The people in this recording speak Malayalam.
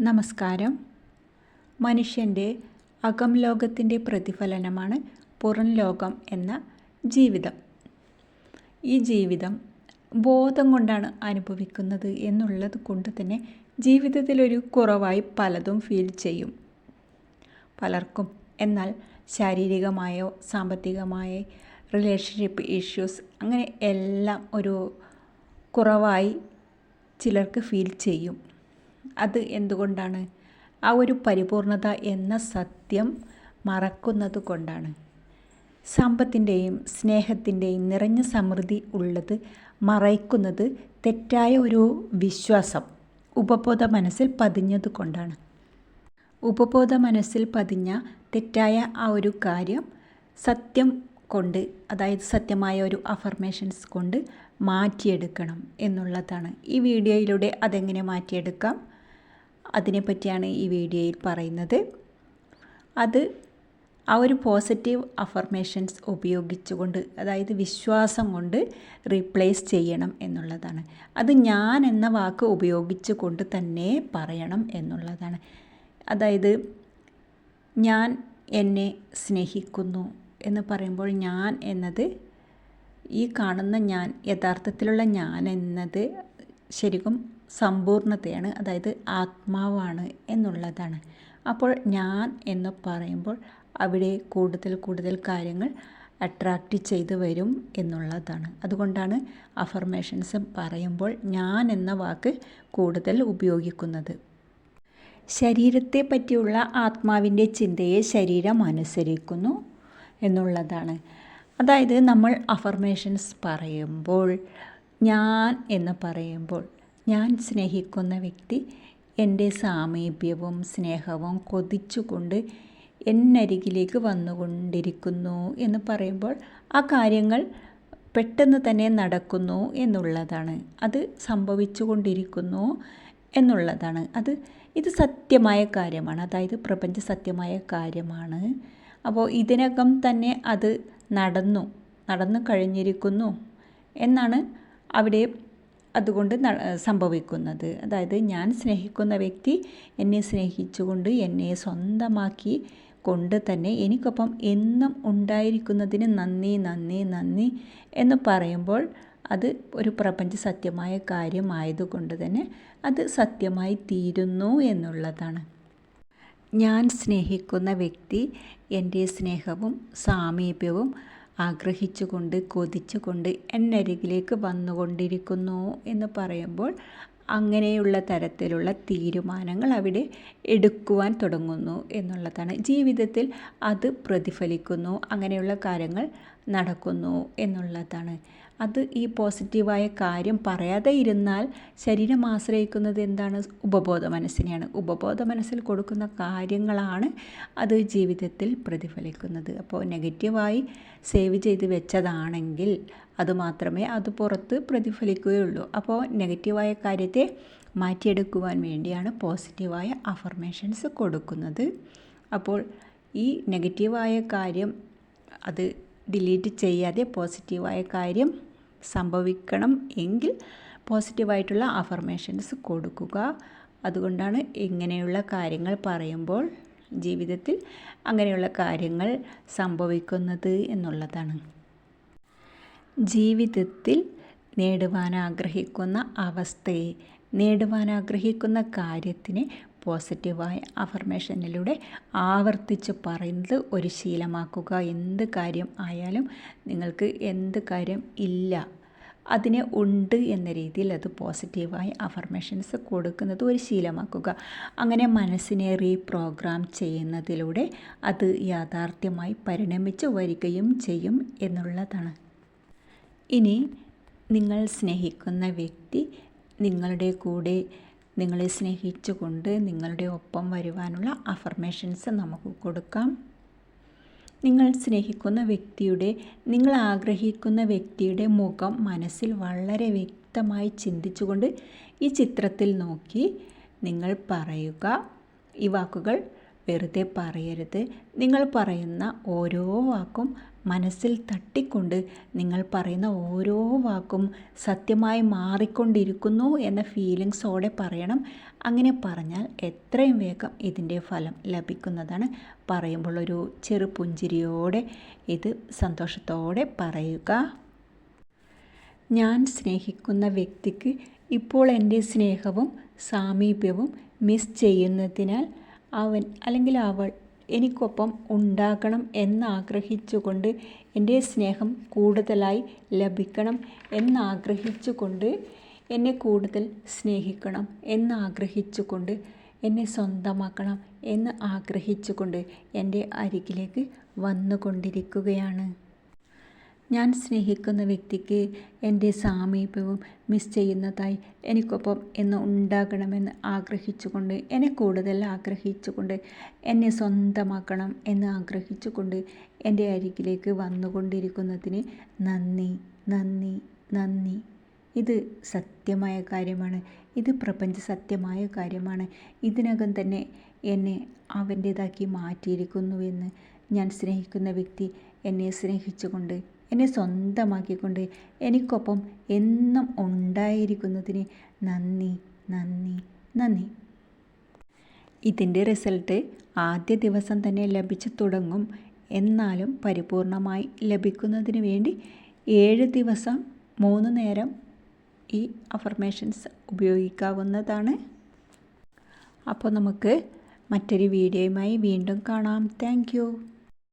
നമസ്കാരം. മനുഷ്യന്റെ അകം ലോകത്തിന്റെ പ്രതിഫലനമാണ് പുറം ലോകം എന്ന ജീവിതം. ഈ ജീവിതം ബോധം കൊണ്ടാണ് അനുഭവിക്കുന്നത് എന്നുള്ളത് കൊണ്ട് തന്നെ ജീവിതത്തിലൊരു കുറവായി പലതും ഫീൽ ചെയ്യും. പലർക്കും എന്നാൽ ശാരീരികമായോ സാമ്പത്തികമായോ റിലേഷൻഷിപ്പ് ഇഷ്യൂസ് അങ്ങനെ എല്ലാം ഒരു കുറവായി ചിലർക്ക് ഫീൽ ചെയ്യും. അത് എന്തുകൊണ്ടാണ്? ആ ഒരു പരിപൂർണത എന്ന സത്യം മറക്കുന്നത് കൊണ്ടാണ്. സമ്പത്തിന്റെയും സ്നേഹത്തിന്റെയും നിറഞ്ഞ സമൃദ്ധി ഉള്ളത് മറയ്ക്കുന്നത് തെറ്റായ ഒരു വിശ്വാസം ഉപബോധ മനസ്സിൽ പതിഞ്ഞത് കൊണ്ടാണ്. ഉപബോധ മനസ്സിൽ പതിഞ്ഞ തെറ്റായ ആ ഒരു കാര്യം സത്യം കൊണ്ട് അതായത് സത്യമായ ഒരു അഫർമേഷൻസ് കൊണ്ട് മാറ്റിയെടുക്കണം എന്നുള്ളതാണ്. ഈ വീഡിയോയിലൂടെ അതെങ്ങനെ മാറ്റിയെടുക്കാം? അതിനെപ്പറ്റിയാണ് ഈ വീഡിയോയിൽ പറയുന്നത്. അത് ആ ഒരു പോസിറ്റീവ് അഫർമേഷൻസ് ഉപയോഗിച്ചുകൊണ്ട് അതായത് വിശ്വാസം കൊണ്ട് റീപ്ലേസ് ചെയ്യണം എന്നുള്ളതാണ്. അത് ഞാൻ എന്ന വാക്ക് ഉപയോഗിച്ചുകൊണ്ട് തന്നെ പറയണം എന്നുള്ളതാണ്. അതായത് ഞാൻ എന്നെ സ്നേഹിക്കുന്നു എന്ന് പറയുമ്പോൾ ഞാൻ എന്നത് ഈ കാണുന്ന ഞാൻ യഥാർത്ഥത്തിലുള്ള ഞാൻ എന്നത് ശരിക്കും സമ്പൂർണതയാണ് അതായത് ആത്മാവാണ് എന്നുള്ളതാണ്. അപ്പോൾ ഞാൻ എന്ന് പറയുമ്പോൾ അവിടെ കൂടുതൽ കൂടുതൽ കാര്യങ്ങൾ അട്രാക്റ്റ് ചെയ്ത് വരും എന്നുള്ളതാണ്. അതുകൊണ്ടാണ് അഫർമേഷൻസ് പറയുമ്പോൾ ഞാൻ എന്ന വാക്ക് കൂടുതൽ ഉപയോഗിക്കുന്നത്. ശരീരത്തെ പറ്റിയുള്ള ആത്മാവിന്റെ ചിന്തയെ ശരീരം അനുസരിക്കുന്നു എന്നുള്ളതാണ്. അതായത് നമ്മൾ അഫർമേഷൻസ് പറയുമ്പോൾ ഞാൻ എന്ന് പറയുമ്പോൾ ഞാൻ സ്നേഹിക്കുന്ന വ്യക്തി എന്റെ സാമീപ്യവും സ്നേഹവും കൊതിച്ചുകൊണ്ട് എന്നരികിലേക്ക് വന്നുകൊണ്ടിരിക്കുന്നു എന്ന് പറയുമ്പോൾ ആ കാര്യങ്ങൾ പെട്ടെന്ന് തന്നെ നടക്കുന്നു എന്നുള്ളതാണ്. അത് സംഭവിച്ചുകൊണ്ടിരിക്കുന്നു എന്നുള്ളതാണ്. അത് ഇത് സത്യമായ കാര്യമാണ്. അതായത് പ്രപഞ്ച സത്യമായ കാര്യമാണ്. അപ്പോൾ ഇതിനകം തന്നെ അത് നടന്നു നടന്നു കഴിഞ്ഞിരിക്കുന്നു എന്നാണ് അവിടെ അതുകൊണ്ട് സംഭവിക്കുന്നത്. അതായത് ഞാൻ സ്നേഹിക്കുന്ന വ്യക്തി എന്നെ സ്നേഹിച്ചുകൊണ്ട് എന്നെ സ്വന്തമാക്കി കൊണ്ട് തന്നെ എനിക്കൊപ്പം എന്നും ഉണ്ടായിരിക്കുന്നതിന് നന്ദി നന്ദി നന്ദി എന്ന് പറയുമ്പോൾ അത് ഒരു പ്രപഞ്ച സത്യമായ കാര്യമായതുകൊണ്ട് തന്നെ അത് സത്യമായി തീരുന്നു എന്നുള്ളതാണ്. ഞാൻ സ്നേഹിക്കുന്ന വ്യക്തി എന്റെ സ്നേഹവും സാമീപ്യവും ആഗ്രഹിച്ചുകൊണ്ട് കൊതിച്ചുകൊണ്ട് എന്നരികിലേക്ക് വന്നുകൊണ്ടിരിക്കുന്നു എന്ന് പറയുമ്പോൾ അങ്ങനെയുള്ള തരത്തിലുള്ള തീരുമാനങ്ങൾ അവിടെ എടുക്കുവാൻ തുടങ്ങുന്നു എന്നുള്ളതാണ്. ജീവിതത്തിൽ അത് പ്രതിഫലിക്കുന്നു. അങ്ങനെയുള്ള കാര്യങ്ങൾ നടക്കുന്നു എന്നുള്ളതാണ്. അത് ഈ പോസിറ്റീവായ കാര്യം പറയാതെ ഇരുന്നാൽ ശരീരം ആശ്രയിക്കുന്നത് എന്താണ്? ഉപബോധ മനസ്സിനെയാണ്. ഉപബോധ മനസ്സിൽ കൊടുക്കുന്ന കാര്യങ്ങളാണ് അത് ജീവിതത്തിൽ പ്രതിഫലിക്കുന്നത്. അപ്പോൾ നെഗറ്റീവായി സേവ് ചെയ്ത് വെച്ചതാണെങ്കിൽ അതുമാത്രമേ അത് പുറത്ത് പ്രതിഫലിക്കുകയുള്ളൂ. അപ്പോൾ നെഗറ്റീവായ കാര്യത്തെ മാറ്റിയെടുക്കുവാൻ വേണ്ടിയാണ് പോസിറ്റീവായ അഫർമേഷൻസ് കൊടുക്കുന്നത്. അപ്പോൾ ഈ നെഗറ്റീവായ കാര്യം അത് ഡിലീറ്റ് ചെയ്യാതെ പോസിറ്റീവായ കാര്യം സംഭവിക്കണം എങ്കിൽ പോസിറ്റീവായിട്ടുള്ള അഫർമേഷൻസ് കൊടുക്കുക. അതുകൊണ്ടാണ് ഇങ്ങനെയുള്ള കാര്യങ്ങൾ പറയുമ്പോൾ ജീവിതത്തിൽ അങ്ങനെയുള്ള കാര്യങ്ങൾ സംഭവിക്കുന്നത് എന്നുള്ളതാണ്. ജീവിതത്തിൽ നേടുവാൻ ആഗ്രഹിക്കുന്ന അവസ്ഥയെ നേടുവാൻ ആഗ്രഹിക്കുന്ന കാര്യത്തിനെ പോസിറ്റീവായ അഫർമേഷനിലൂടെ ആവർത്തിച്ച് പറയുന്നത് ഒരു ശീലമാക്കുക. എന്ത് കാര്യം ആയാലും നിങ്ങൾക്ക് എന്ത് കാര്യം ഇല്ല അതിനെ ഉണ്ട് എന്ന രീതിയിൽ അത് പോസിറ്റീവായ അഫർമേഷൻസ് കൊടുക്കുന്നത് ഒരു ശീലമാക്കുക. അങ്ങനെ മനസ്സിനെ റീപ്രോഗ്രാം ചെയ്യുന്നതിലൂടെ അത് യാഥാർത്ഥ്യമായി പരിണമിച്ച് വരികയും ചെയ്യും എന്നുള്ളതാണ്. ഇനി നിങ്ങൾ സ്നേഹിക്കുന്ന വ്യക്തി നിങ്ങളുടെ കൂടെ നിങ്ങളെ സ്നേഹിച്ചുകൊണ്ട് നിങ്ങളുടെ ഒപ്പം വരുവാനുള്ള അഫർമേഷൻസ് നമുക്ക് കൊടുക്കാം. നിങ്ങൾ സ്നേഹിക്കുന്ന വ്യക്തിയുടെ നിങ്ങൾ ആഗ്രഹിക്കുന്ന വ്യക്തിയുടെ മുഖം മനസ്സിൽ വളരെ വ്യക്തമായി ചിന്തിച്ചുകൊണ്ട് ഈ ചിത്രത്തിൽ നോക്കി നിങ്ങൾ പറയുക. ഈ വാക്കുകൾ വെറുതെ പറയരുത്. നിങ്ങൾ പറയുന്ന ഓരോ വാക്കും മനസ്സിൽ തട്ടിക്കൊണ്ട് നിങ്ങൾ പറയുന്ന ഓരോ വാക്കും സത്യമായി മാറിക്കൊണ്ടിരിക്കുന്നു എന്ന ഫീലിങ്സോടെ പറയണം. അങ്ങനെ പറഞ്ഞാൽ എത്രയും വേഗം ഇതിന്റെ ഫലം ലഭിക്കുന്നതാണ്. പറയുമ്പോൾ ഒരു ചെറു പുഞ്ചിരിയോടെ ഇത് സന്തോഷത്തോടെ പറയുക. ഞാൻ സ്നേഹിക്കുന്ന വ്യക്തിക്ക് ഇപ്പോൾ എന്റെ സ്നേഹവും സാമീപ്യവും മിസ് ചെയ്യുന്നതിനാൽ അവൻ അല്ലെങ്കിൽ അവൾ എനിക്കൊപ്പം ഉണ്ടാകണം എന്നാഗ്രഹിച്ചുകൊണ്ട് എന്റെ സ്നേഹം കൂടുതലായി ലഭിക്കണം എന്നാഗ്രഹിച്ചുകൊണ്ട് എന്നെ കൂടുതൽ സ്നേഹിക്കണം എന്നാഗ്രഹിച്ചുകൊണ്ട് എന്നെ സ്വന്തമാക്കണം എന്ന് ആഗ്രഹിച്ചുകൊണ്ട് എന്റെ അരികിലേക്ക് വന്നുകൊണ്ടിരിക്കുകയാണ്. ഞാൻ സ്നേഹിക്കുന്ന വ്യക്തിക്ക് എന്റെ സാമീപ്യവും മിസ് ചെയ്യുന്നതായി എനിക്കൊപ്പം എന്ന് ഉണ്ടാകണമെന്ന് ആഗ്രഹിച്ചുകൊണ്ട് എന്നെ കൂടുതൽ ആഗ്രഹിച്ചുകൊണ്ട് എന്നെ സ്വന്തമാക്കണം എന്ന് ആഗ്രഹിച്ചുകൊണ്ട് എന്റെ അരികിലേക്ക് വന്നുകൊണ്ടിരിക്കുന്നതിന് നന്ദി നന്ദി നന്ദി. ഇത് സത്യമായ കാര്യമാണ്. ഇത് പ്രപഞ്ച സത്യമായ കാര്യമാണ്. ഇതിനകം തന്നെ എന്നെ അവന്റേതാക്കി മാറ്റിയിരിക്കുന്നുവെന്ന് ഞാൻ സ്നേഹിക്കുന്ന വ്യക്തി എന്നെ സ്നേഹിച്ചുകൊണ്ട് എന്നെ സ്വന്തമാക്കിക്കൊണ്ട് എനിക്കൊപ്പം എന്നും ഉണ്ടായിരിക്കുന്നതിന് നന്ദി നന്ദി നന്ദി. ഇതിന്റെ റിസൾട്ട് ആദ്യ ദിവസം തന്നെ ലഭിച്ചു തുടങ്ങും. എന്നാലും പരിപൂർണമായി ലഭിക്കുന്നതിന് വേണ്ടി ഏഴ് ദിവസം മൂന്ന് നേരം ഈ അഫർമേഷൻസ് ഉപയോഗിക്കാവുന്നതാണ്. അപ്പോൾ നമുക്ക് മറ്റൊരു വീഡിയോയുമായി വീണ്ടും കാണാം. താങ്ക്